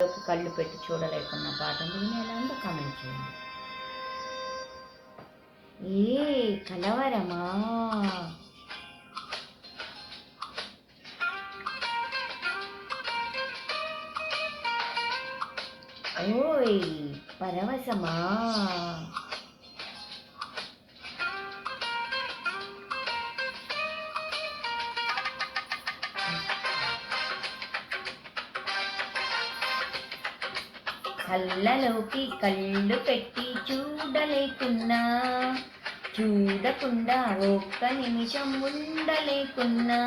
కళ్ళు పెట్టి చూడలేకున్న పాట ఉంది. ఎలా ఉందో కామెంట్ చేయండి. ఏ కలవరమా? ఓయ్ పరవశమా? కళ్ళలోకి కళ్ళు పెట్టి చూడలేకున్నా చూడకుండా ఒక్క నిమిషం ఉండలేకున్నా.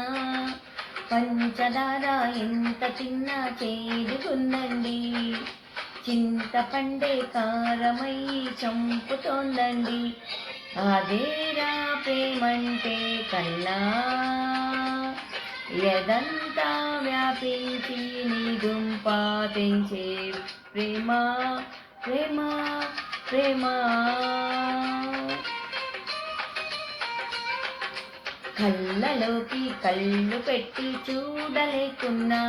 పంచదార ఎంత తిన్నా చేరుకుందండి చింతపండే కారమై చంపుతోందండి. అదేరా ప్రేమంటే కన్నా ఎదంతా వ్యాపించి నీ దుంప తెంచే ప్రేమ ప్రేమ ప్రేమ. కళ్ళలోకి కళ్ళు పెట్టి చూడలేకున్నా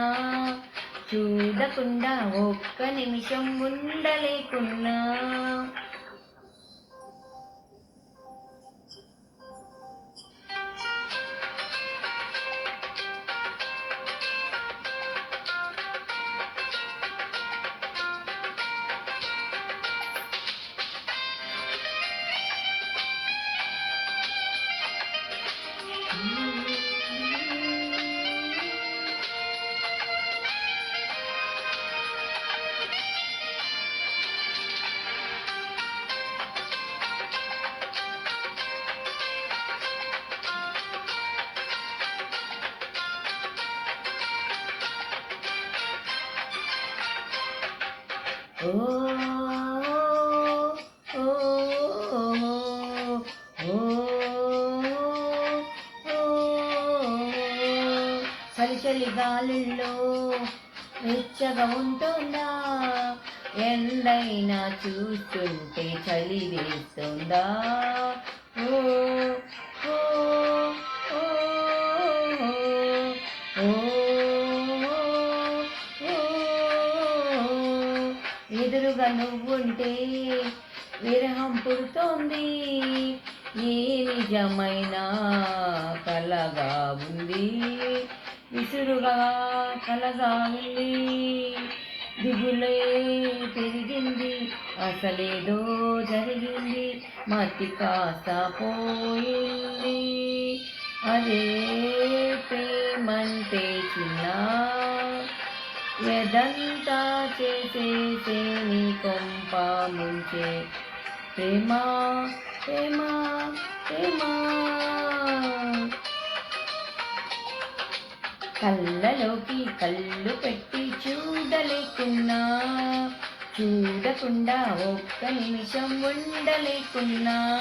చూడకుండా ఒక్క నిమిషం ఉండలేకున్నా. ఓ ఓ చలి చలి గాలుల్లో వెచ్చగా ఉంటుందా? ఎండైనా చూస్తుంటే చలి వేస్తుందా? ఓ ఎదురుగా నువ్వుంటే విరహం పుడుతోంది. ఏ నిజమైన కలగా ఉంది. విసురుగా కలగా ఉంది. దిగులే పెరిగింది. అసలేదో జరిగింది. మతి కాస్త పోయింది. అదే ప్రేమంటే చిన్న ఎదంతా చేసేసే నీ కొంప ముంచే. ప్రేమ ప్రేమ ప్రేమ. కళ్ళలోకి కళ్ళు పెట్టి చూడలేకున్నా. చూడకుండా ఒక్క నిమిషం ఉండలేకున్నా.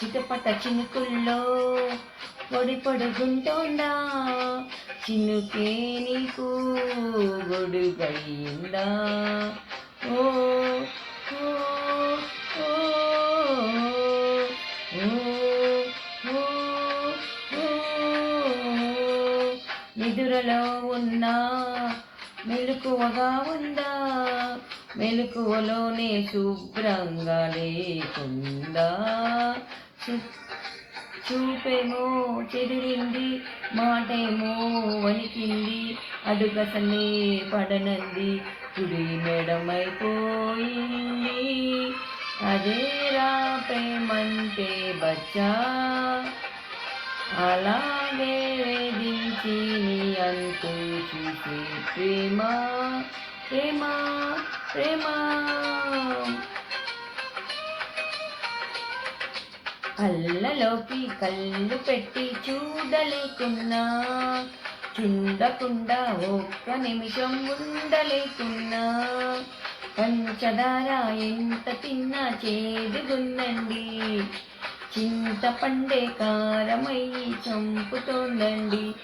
చిటపట చినుకుల్లో పొడి పొడుగుంటోందా? చినుకే నీకు గొడుగయ్యిందా ఓ ఓ ఓ. నిదురలో ఉన్నా మెలుకువగా ఉందా? మెలకువలోనే శుభ్రంగా లేకుందా చూ- చూపేమో చెదిరింది మాటేమో వణికింది అడుగసలే పడనంది కుడి మెడమైపోయింది. అదేరా ప్రేమంటే బచ్చా అలాగే వేధించి నీ అంతు చూసే ప్రేమ ప్రేమ ప్రేమ. కళ్ళలోకి కళ్ళు పెట్టి చూడలేకున్నా చూడకుండా ఒక్క నిమిషం ఉండలేకున్నా. పంచదార ఎంత తిన్నా చేదుగుందండి. చింతపండే కారమై చంపుతోందండి.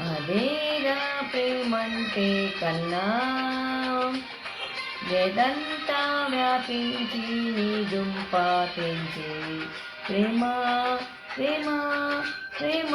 అదేరా ప్రేమంటే కన్నా. ఎదంతా వ్యాపించి నీ దుంప పెంచి ప్రేమ ప్రేమ ప్రేమ.